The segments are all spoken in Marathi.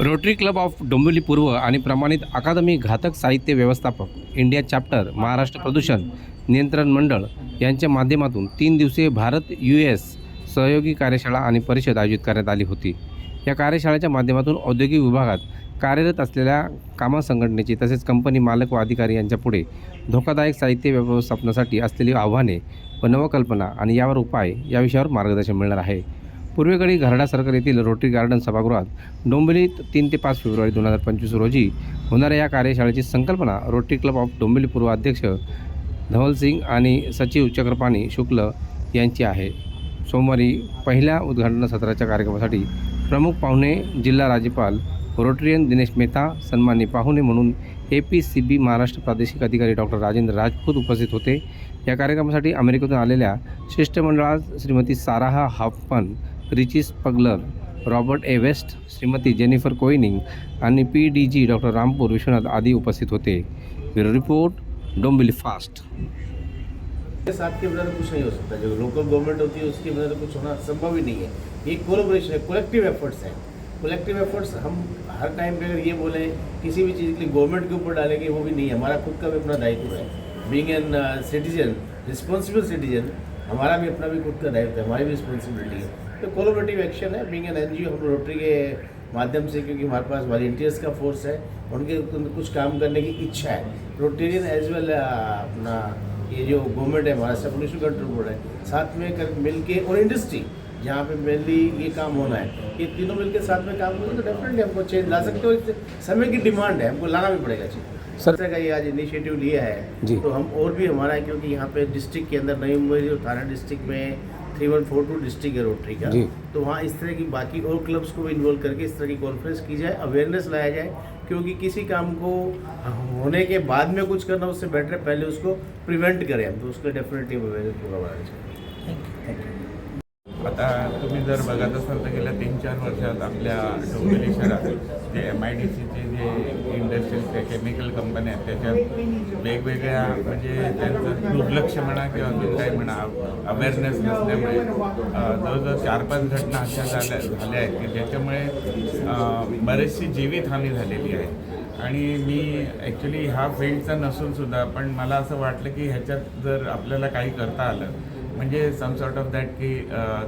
रोटरी क्लब ऑफ डोंबिवली पूर्व आणि प्रमाणित अकादमी घातक साहित्य व्यवस्थापक इंडिया चॅप्टर महाराष्ट्र प्रदूषण नियंत्रण मंडळ यांच्या माध्यमातून तीन दिवसीय भारत यू एस सहयोगी कार्यशाळा आणि परिषद आयोजित करण्यात आली होती. या कार्यशाळेच्या माध्यमातून औद्योगिक विभागात कार्यरत असलेल्या कामा संघटनेची तसेच कंपनी मालक व अधिकारी यांच्यापुढे धोकादायक साहित्य व्यवस्थापनासाठी असलेली आव्हाने व नवकल्पना आणि यावर उपाय या विषयावर मार्गदर्शन मिळणार आहे. पूर्वेकडे घरडा सर्कल येथील रोटरी गार्डन सभागृहात डोंबिवलीत तीन ते पाच फेब्रुवारी दोन हजार पंचवीस रोजी होणाऱ्या या कार्यशाळेची संकल्पना रोटरी क्लब ऑफ डोंबिवली पूर्व अध्यक्ष धवल सिंग आणि सचिव चक्रपाणी शुक्ल यांची आहे. सोमवारी पहिल्या उद्घाटन सत्राच्या कार्यक्रमासाठी प्रमुख पाहुणे जिल्हा राज्यपाल रोटरियन दिनेश मेहता सन्मानी पाहुणे म्हणून A P C B Maharashtra प्रादेशिक अधिकारी डॉक्टर राजेंद्र राजपूत उपस्थित होते. या कार्यक्रमासाठी अमेरिकेतून आलेल्या शिष्टमंडळात श्रीमती साराहा हाफपन रिचिस पगलर, Robert A. West, Shrimati Jennifer कोइनिंग आणि P D G doctor Rampur Vishwanath आदी उपस्थित होते. Bureau report, Dombivli fast. साथ के बिना तो कुछ नहीं हो सकता। जो लोकल गवर्नमेंट होती है, उसके बिना तो कुछ होना संभव ही नहीं है। ये कोलोब्रेशन है कोलेक्टिव एफर्ट्स है। कोलेक्टिव एफर्ट्स हम हर टाइम पे अगर ये बोले, किसी भी चीज़ के लिए गवर्नमेंट के ऊपर डालेंगे, वो भी नहीं है। हमारा खुद का भी अपना दायित्व है। Being an citizen responsible citizen हमारा भी अपना भी खुद का दायित्व है, हमारी भी रिस्पॉन्सिबिलिटी है। तो कोलोबरेटिव एक्शन है बींग एन एन जी हम रोटरी के माध्यम से क्योंकि हमारे पास वॉल्टियर्स का फोर्स है उनके कुछ काम करने की इच्छा है। रोटेरियन एज वेल अपना ये जो गवर्नमेंट है महाराष्ट्र पोल्यूशन कंट्रोल बोर्ड है। साथ में कर मिल के और इंडस्ट्री जहाँ पे मेनली ये काम होना है। ये तीनों मिलकर साथ में काम करेंगे तो डेफिनेटली हमको चेंज ला सकते हो समय की डिमांड है हमको लाना भी पड़ेगा चीज़। सर- का ये आज इनिशिएटिव लिया है जी। तो हम और भी हमारा है क्योंकि यहाँ पे डिस्ट्रिक्ट के अंदर नई मुंबई और थाना डिस्ट्रिक्ट में three one four two district है रोटरी का। तो वहाँ इस तरह की बाकी और क्लब्स को भी इन्वॉल्व करके इस तरह की कॉन्फ्रेंस की जाए अवेयरनेस लाया जाए क्योंकि किसी काम को होने के बाद में कुछ करना उससे बेटर है पहले उसको प्रिवेंट करें हम तो उसका डेफिनेटली अवेयरनेस पूरा बढ़ाना चाहिए आता तुम्ही जर बघत असाल तर गेल्या तीन चार वर्षात आपल्या डोंबिवली शहरात जे एम आय डी सीचे जे इंडस्ट्रीज ते केमिकल कंपन्या आहेत त्याच्यात वेगवेगळ्या म्हणजे त्यांचं दुर्लक्ष म्हणा किंवा अजून काही म्हणा अवेअरनेस नसल्यामुळे जवळजवळ चार पाच घटना अशा झाल्या झाल्या आहेत की ज्याच्यामुळे बरेचशी बरीचशी जीवितहानी झालेली आहे. आणि मी ॲक्च्युली ह्या फील्डचा नसून सुद्धा पण मला असं वाटलं की ह्याच्यात जर आपल्याला काही करता आलं म्हणजे सम सॉर्ट ऑफ दॅट की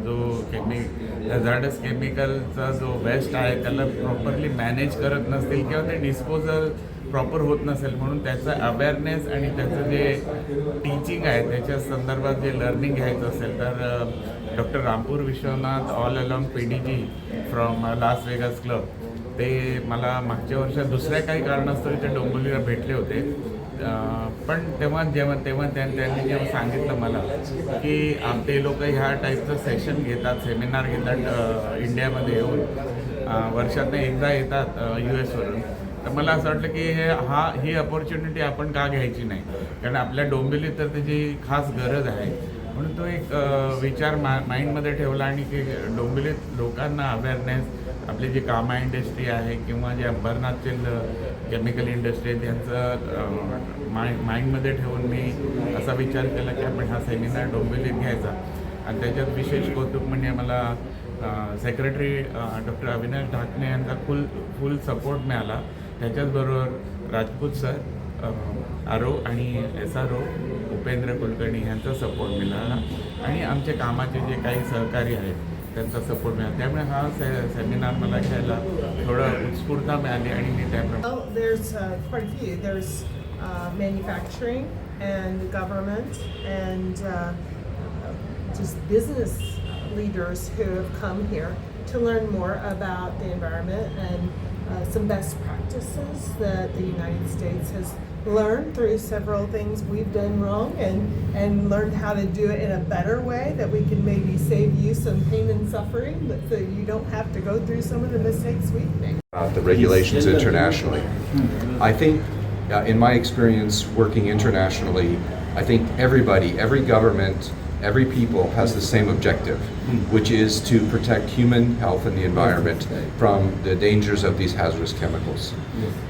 जो केमिक झाडस केमिकलचा जो वेस्ट आहे त्याला प्रॉपरली मॅनेज करत नसतील किंवा ते डिस्पोजल प्रॉपर होत नसेल म्हणून त्याचं अवेअरनेस आणि त्याचं जे टीचिंग आहे त्याच्या संदर्भात जे लर्निंग घ्यायचं असेल तर doctor Rampur Vishwanath all along P D G from Las Vegas club ते मला मागच्या वर्षात दुसऱ्या काही कारणास्तव ते डोंबिवलीला भेटले होते. पण तेव्हा जेव्हा तेव्हा त्यांनी जेव्हा सांगितलं मला की ते लोक ह्या टाईपचं सेशन घेतात सेमिनार घेतात इंडियामध्ये येऊन. वर्षातनं एकदा येतात यू एसवरून तर मला असं वाटलं की हे हा ही अपॉर्च्युनिटी आपण का घ्यायची नाही? कारण आपल्या डोंबिवलीत तर त्याची खास गरज आहे. म्हणून तो एक विचार मा माइंडमध्ये ठेवला आणि की डोंबिवलीत लोकांना अवेअरनेस आपली जी कामा इंडस्ट्री आहे किंवा जे अंबरनाथचे केमिकल इंडस्ट्री त्यांचं माइ माइंडमध्ये ठेवून मी असा विचार केला की आपण हा सेमिनार डोंबिवलीत घ्यायचा. आणि त्याच्यात विशेष कौतुक म्हणजे मला सेक्रेटरी डॉक्टर अविनाश ढाकणे यांचा फुल फुल सपोर्ट मिळाला. त्याच्याचबरोबर राजपूत सर आरो आणि S R O Upendra Kulkarni यांचा सपोर्ट मिळाला. आणि आमचे कामाचे जे काही सहकारी आहेत त्यांचा सपोर्ट मिळाला त्यामुळे हा से सेमिनार मला घ्यायला थोडं उत्स्फूर्तता मिळाली आणि मी त्याप्रमाणे Well, there's uh, quite a few. There's uh, manufacturing and government and uh, just business leaders who have come here to learn more about the environment and uh, some best practices that the United States has learned through several things we've done wrong and, and learned how to do it in a better way that we can maybe save you some pain and suffering but so you don't have to go through some of the mistakes we've made. uh, the regulations internationally. I think, uh, in my experience working internationally, I think everybody, every government, every people has the same objective, which is to protect human health and the environment from the dangers of these hazardous chemicals.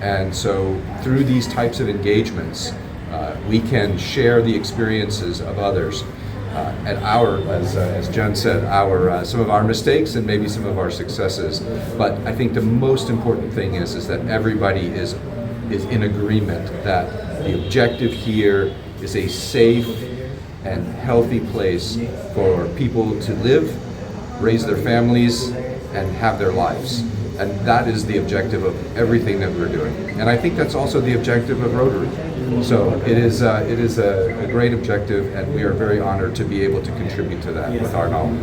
And so, through these types of engagements, uh, we can share the experiences of others. uh, at our, as, uh, as Jen said, our, uh, some of our mistakes and maybe some of our successes. But I think the most important thing is, is that everybody is, is in agreement that the objective here is a safe and healthy place for people to live, raise their families, and have their lives. And that is the objective of everything that we're doing. And I think that's also the objective of Rotary. So it is, uh, it is a, a great objective, and we are very honored to be able to contribute to that with our knowledge.